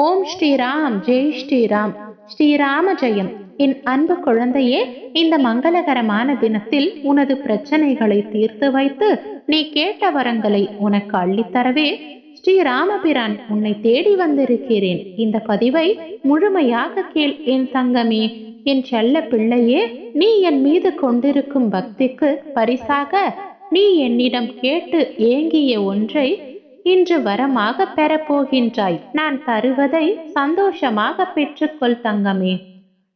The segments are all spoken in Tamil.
ஓம் ஸ்ரீராம் ஜெய் ஸ்ரீராம். ஸ்ரீராம ஜெயம் என் அன்பு குழந்தையே இந்த மங்களகரமான தினத்தில் உனது பிரச்சனைகளை தீர்த்து வைத்து நீ கேட்ட வரங்களை உனக்கு அள்ளித்தரவே ஸ்ரீராமபிரான் உன்னை தேடி வந்திருக்கிறேன். இந்த பதிவை முழுமையாக கேள் என் தங்கமே. என் செல்ல பிள்ளையே நீ என் மீது கொண்டிருக்கும் பக்திக்கு பரிசாக நீ என்னிடம் கேட்டு ஏங்கிய ஒன்றை இன்று வரமாக பெறப்போகின்றாய். நான் தருவதை சந்தோஷமாக பெற்றுக்கொள் தங்கமே.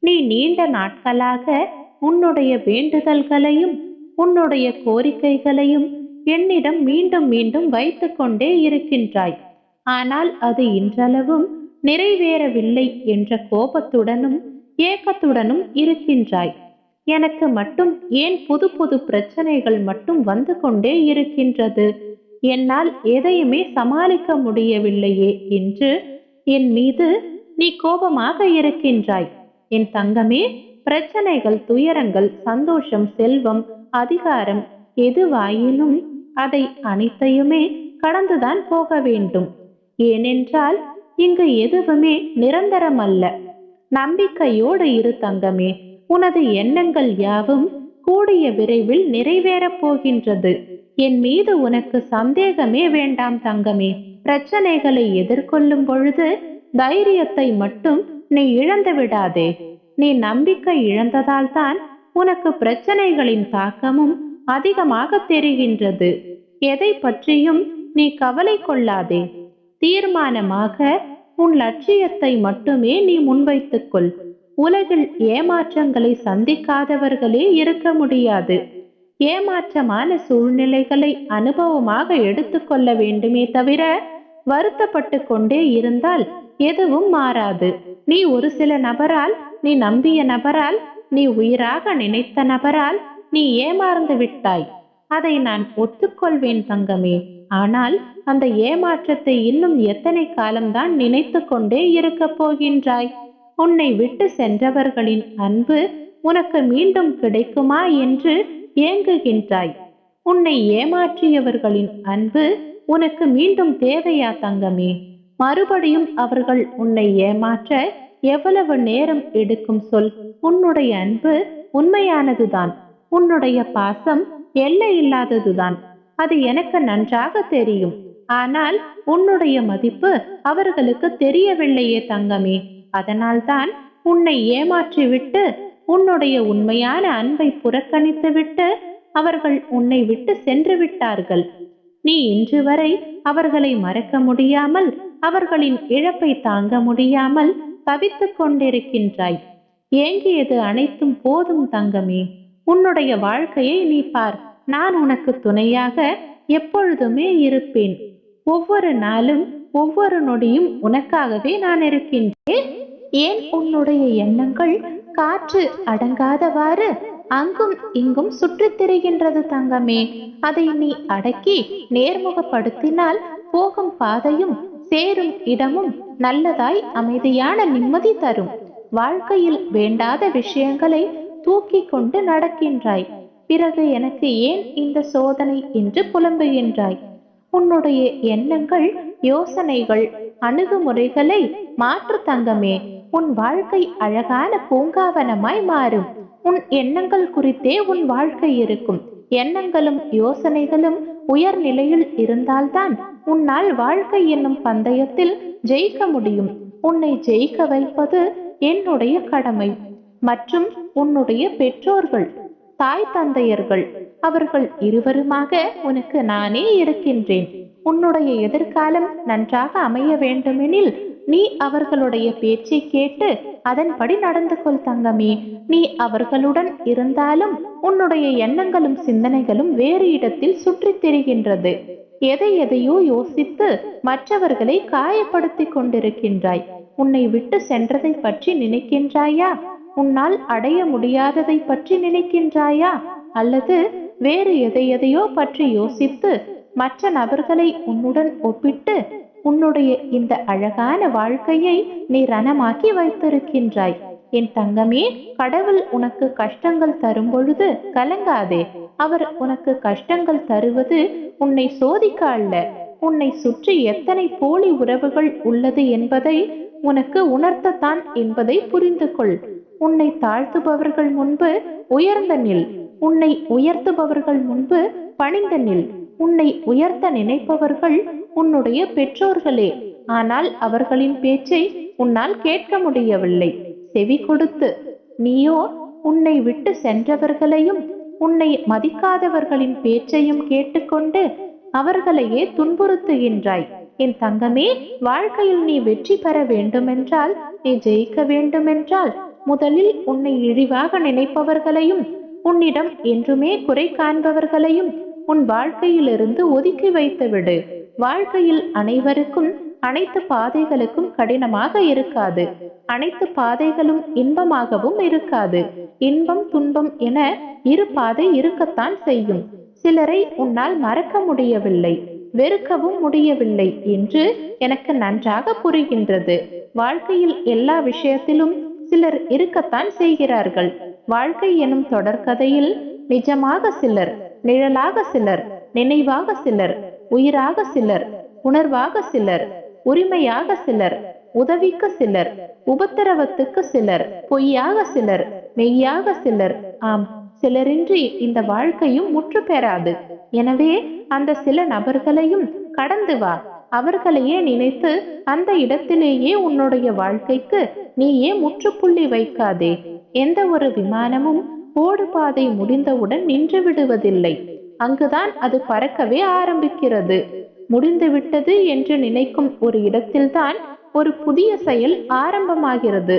நீ நீண்ட நாட்களாக உன்னுடைய வேண்டுதல்களையும் உன்னுடைய கோரிக்கைகளையும் என்னிடம் மீண்டும் மீண்டும் வைத்து கொண்டே இருக்கின்றாய். ஆனால் அது இன்றளவும் நிறைவேறவில்லை என்ற கோபத்துடனும் ஏக்கத்துடனும் இருக்கின்றாய். எனக்கு மட்டும் ஏன் புது புது பிரச்சனைகள் மட்டும் வந்து கொண்டே இருக்கின்றது? என்னால் எதையுமே சமாளிக்க முடியவில்லையே என்று என் மீது நீ கோபமாக இருக்கின்றாய். என் தங்கமே பிரச்சனைகள் துயரங்கள் சந்தோஷம் செல்வம் அதிகாரம் எதுவாயினும் அதை அனைத்தையுமே கடந்துதான் போக வேண்டும். ஏனென்றால் இங்கு எதுவுமே நிரந்தரம் அல்ல நம்பிக்கையோடு இரு தங்கமே உனது எண்ணங்கள் யாவும் கூடிய விரைவில் நிறைவேறப் போகின்றது. என் மீது உனக்கு சந்தேகமே வேண்டாம் தங்கமே. பிரச்சனைகளை எதிர்கொள்ளும் பொழுது தைரியத்தை மட்டும் நீ இழந்து விடாதே. நீ நம்பிக்கை இழந்ததால் தான் உனக்கு பிரச்சனைகளின் தாக்கமும் அதிகமாக தெரிகின்றது. எதை பற்றியும் நீ கவலை கொள்ளாதே. தீர்மானமாக உன் லட்சியத்தை மட்டுமே நீ முன்வைத்துக்கொள் உலகில் ஏமாற்றங்களை சந்திக்காதவர்களே இருக்க முடியாது. ஏமாற்றமான சூழ்நிலைகளை அனுபவமாக எடுத்துக்கொள்ள வேண்டுமே தவிர வருத்தப்பட்டு கொண்டே இருந்தால் எதுவும் மாறாது. நீ ஒரு சில நபரால் நீ நம்பிய நபரால் நீ உயிராக நினைத்த நபரால் நீ ஏமாறந்து விட்டாய். அதை நான் ஒத்துக்கொள்வேன் தங்கமே. ஆனால் அந்த ஏமாற்றத்தை இன்னும் எத்தனை காலம்தான் நினைத்து கொண்டே இருக்க போகின்றாய்? உன்னை விட்டு சென்றவர்களின் அன்பு உனக்கு மீண்டும் கிடைக்குமா என்று ஏங்குகின்றாய். உன்னை ஏமாற்றியவர்களின் அன்பு உனக்கு மீண்டும் தேவையா தங்கமே? மறுபடியும் அவர்கள் உன்னை ஏமாற்ற எவ்வளவு நேரம் எடுக்கும் சொல். உன்னுடைய அன்பு உண்மையானதுதான். உன்னுடைய பாசம் எல்லை இல்லாததுதான் அது எனக்கு நன்றாக தெரியும். ஆனால் உன்னுடைய மதிப்பு அவர்களுக்கு தெரியவில்லையே தங்கமே. அதனால்தான் உன்னை ஏமாற்றிவிட்டு உன்னுடைய உண்மையான அன்பை புறக்கணித்துவிட்டு அவர்கள் உன்னை விட்டு சென்று விட்டார்கள். நீ இன்று வரை அவர்களை மறக்க முடியாமல் அவர்களின் இழப்பை தாங்க முடியாமல் தவித்துக் கொண்டிருக்கின்றாய். ஏங்கியது அனைத்தும் போதும் தங்கமே. உன்னுடைய வாழ்க்கையை நீ பார். நான் உனக்கு துணையாக எப்பொழுதுமே இருப்பேன். ஒவ்வொரு நாளும் ஒவ்வொரு நொடியும் உனக்காகவே நான் இருக்கின்றேன். ஏன் உன்னுடைய எண்ணங்கள் காற்று அடங்காதவாறு அங்கும் இங்கும் சுற்றித் திரிகின்றது தங்கமே. அதை நீ அடக்கி நேர்முகப்படுத்தினால் போகும் பாதையும் சேரும் இடமும் நல்லதாய் அமைதியான நிம்மதி தரும். வாழ்க்கையில் வேண்டாத விஷயங்களை தூக்கி கொண்டு நடக்கின்றாய். பிறகு எனக்கு ஏன் இந்த சோதனை என்று புலம்புகின்றாய். உன்னுடைய எண்ணங்கள் யோசனைகள் அணுகுமுறைகளை மாற்று தங்கமே. உன் வாழ்க்கை அழகான பூங்காவனமாய் மாறும். உன் எண்ணங்கள் குறித்தே உன் வாழ்க்கை இருக்கும். எண்ணங்களும் யோசனைகளும் உயர்நிலையில் இருந்தால்தான் உன்னால் வாழ்க்கை என்னும் பந்தயத்தில் ஜெயிக்க முடியும். உன்னை ஜெயிக்க வைப்பது என்னுடைய கடமை. மற்றும் உன்னுடைய பெற்றோர்கள் தாய் தந்தையர்கள் அவர்கள் இருவருமாக உனக்கு நானே இருக்கின்றேன். உன்னுடைய எதிர்காலம் நன்றாக அமைய வேண்டுமெனில் நீ அவர்களுடைய பேச்சை கேட்டு அதன்படி நடந்து கொள் தங்கமே. நீ அவர்களுடன் இருந்தாலும் உன்னுடைய எண்ணங்களும் சிந்தனைகளும் வேறு இடத்தில் சுற்றித் திரிகின்றது. எதை எதையோ யோசித்து மற்றவர்களை காயப்படுத்திக் கொண்டிருக்கின்றாய். உன்னை விட்டு சென்றதை பற்றி நினைக்கின்றாயா? உன்னால் அடைய முடியாததை பற்றி நினைக்கின்றாயா? அல்லது வேறு எதை எதையோ பற்றி யோசித்து மற்ற நபர்களை உன்னுடன் ஒப்பிட்டு உன்னுடைய இந்த அழகான வாழ்க்கையை நீ ரணமாக்கி வைத்திருக்கின்றாய். என் தங்கமே கடவுள் உனக்கு கஷ்டங்கள் தரும் பொழுது கலங்காதே. அவர் உனக்கு கஷ்டங்கள் தருவது உன்னை சோதிக்க அல்ல உன்னை சுற்றி எத்தனை போலி உறவுகள் உள்ளது என்பதை உனக்கு உணர்த்தத்தான் என்பதை புரிந்து கொள் உன்னை தாழ்த்துபவர்கள் முன்பு உயர்ந்த நில். உன்னை உயர்த்துபவர்கள் முன்பு பணிந்த நில். உன்னை உயர்த்த நினைப்பவர்கள் உன்னுடைய பெற்றோர்களே. ஆனால் அவர்களின் பேச்சை உன்னால் கேட்க முடியவில்லை. செவி கொடுத்து நீயோ உன்னை விட்டு சென்றவர்களையும் உன்னை மதிக்காதவர்களின் பேச்சையும் கேட்டுக்கொண்டு அவர்களையே துன்புறுத்துகின்றாய். என் தங்கமே வாழ்க்கையில் நீ வெற்றி பெற வேண்டுமென்றால் நீ ஜெயிக்க வேண்டுமென்றால் முதலில் உன்னை இழிவாக நினைப்பவர்களையும் உன்னிடம் என்றுமே குறை காண்பவர்களையும் உன் வாழ்க்கையிலிருந்து ஒதுக்கி வைத்து விடு வாழ்க்கையில் அனைவருக்கும் அனைத்து பாதைகளுக்கும் கடினமாக இருக்காது. அனைத்து பாதைகளும் இன்பமாகவும் இருக்காது. இன்பம் துன்பம் என இரு பாதை இருக்கத்தான் செய்யும். சிலரை உன்னால் மறக்க முடியவில்லை வெறுக்கவும் முடியவில்லை என்று எனக்கு நன்றாக புரிகின்றது. வாழ்க்கையில் எல்லா விஷயத்திலும் சிலர் இருக்கத்தான் செய்கிறார்கள். வாழ்க்கை எனும் தொடர்கதையில் நிஜமாக சிலர் நிழலாக சிலர் நினைவாக சிலர் உயிராக சிலர் உணர்வாக சிலர் உரிமையாக சிலர் உதவிக்கு சிலர் உபத்திரவத்துக்கு சிலர் பொய்யாக சிலர் மெய்யாக சிலர். ஆம் சிலரின்றி இந்த வாழ்க்கையும் முற்று பெறாது. எனவே அந்த சில நபர்களையும் கடந்து வா. அவர்களையே நினைத்து அந்த இடத்திலேயே உன்னுடைய வாழ்க்கைக்கு நீயே முற்றுப்புள்ளி வைக்காதே. எந்த ஒரு விமானமும் ஓடுபாதை முடிந்தவுடன் நின்று விடுவதில்லை. அங்குதான் அது பறக்கவே ஆரம்பிக்கிறது. முடிந்துவிட்டது என்று நினைக்கும் ஒரு இடத்தில்தான் ஒரு புதிய செயல் ஆரம்பமாகிறது.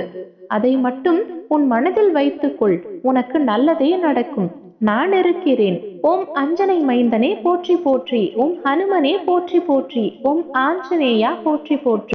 அதை மட்டும் உன் மனதில் வைத்துக்கொள். உனக்கு நல்லதே நடக்கும். நான் இருக்கிறேன். ஓம் அஞ்சனை மைந்தனே போற்றி போற்றி. ஓம் ஹனுமனே போற்றி போற்றி. ஓம் ஆஞ்சநேயா போற்றி போற்றி.